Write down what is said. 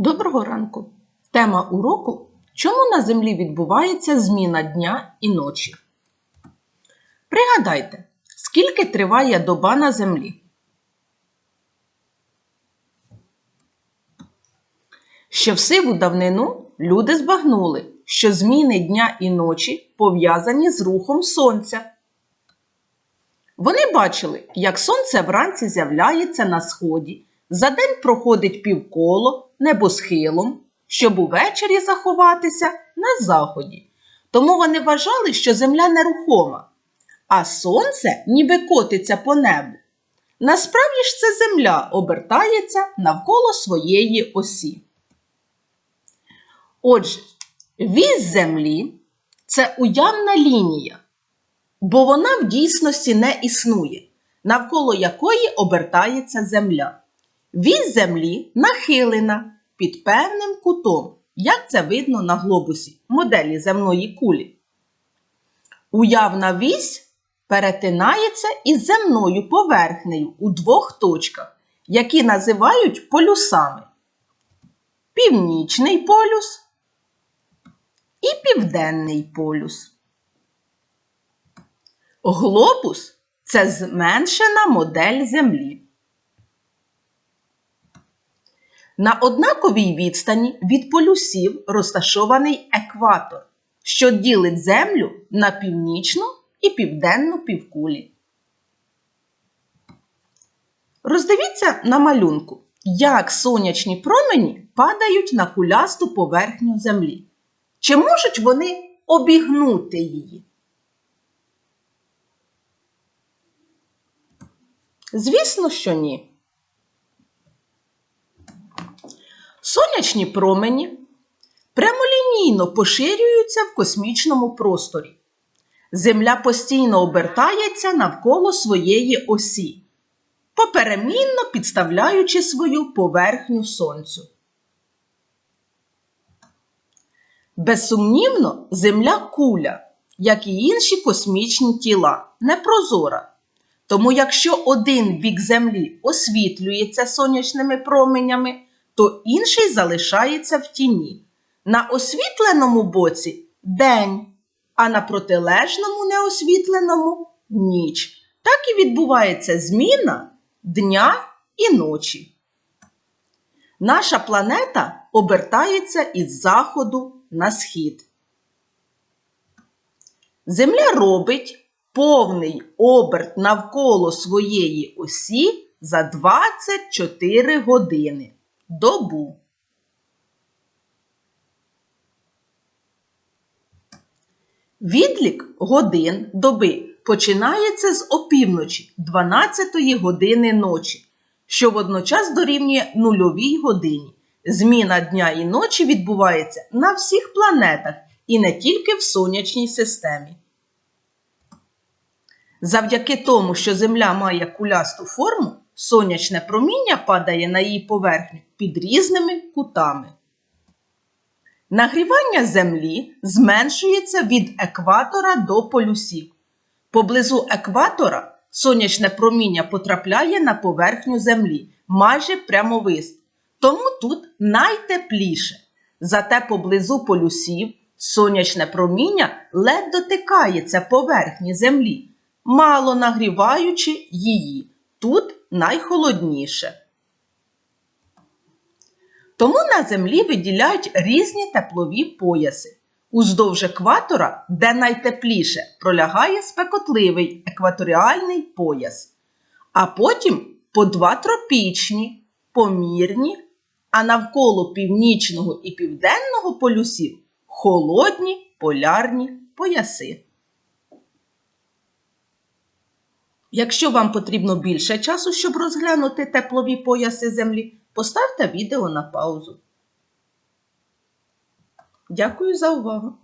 Доброго ранку! Тема уроку Чому на Землі відбувається зміна дня і ночі? Пригадайте, скільки триває доба на Землі? Ще в сиву давнину люди збагнули, що зміни дня і ночі пов'язані з рухом сонця. Вони бачили, як сонце вранці з'являється на сході, за день проходить півколо небосхилом, щоб увечері заховатися на заході. Тому вони вважали, що земля нерухома, а сонце ніби котиться по небу. Насправді ж це земля обертається навколо своєї осі. Отже, вісь землі це уявна лінія, бо вона в дійсності не існує, навколо якої обертається земля. Вісь землі нахилена під певним кутом, як це видно на глобусі моделі земної кулі. Уявна вісь перетинається із земною поверхнею у двох точках, які називають полюсами: Північний полюс і Південний полюс. Глобус це зменшена модель Землі. На однаковій відстані від полюсів розташований екватор, що ділить Землю на північну і південну півкулі. Роздивіться на малюнку, як сонячні промені падають на кулясту поверхню Землі. Чи можуть вони обігнути її? Звісно, що ні. Сонячні промені прямолінійно поширюються в космічному просторі. Земля постійно обертається навколо своєї осі, поперемінно підставляючи свою поверхню Сонцю. Безсумнівно, Земля куля, як і інші космічні тіла, непрозора. Тому якщо один бік Землі освітлюється сонячними променями, то інший залишається в тіні. На освітленому боці день, а на протилежному неосвітленому ніч. Так і відбувається зміна дня і ночі. Наша планета обертається із заходу на схід. Земля робить повний оберт навколо своєї осі за 24 години добу. Відлік годин доби починається з опівночі 12 години ночі, що водночас дорівнює нульовій годині. Зміна дня і ночі відбувається на всіх планетах і не тільки в сонячній системі. Завдяки тому, що Земля має кулясту форму, сонячне проміння падає на її поверхню під різними кутами. Нагрівання Землі зменшується від екватора до полюсів. Поблизу екватора сонячне проміння потрапляє на поверхню Землі майже прямовист, тому тут найтепліше. Зате поблизу полюсів сонячне проміння ледь дотикається поверхні Землі, мало нагріваючи її. Тут найхолодніше. Тому на Землі виділяють різні теплові пояси. Уздовж екватора, де найтепліше, пролягає спекотливий екваторіальний пояс, а потім по два тропічні, помірні, а навколо північного і південного полюсів холодні полярні пояси. Якщо вам потрібно більше часу, щоб розглянути теплові пояси Землі, поставте відео на паузу. Дякую за увагу!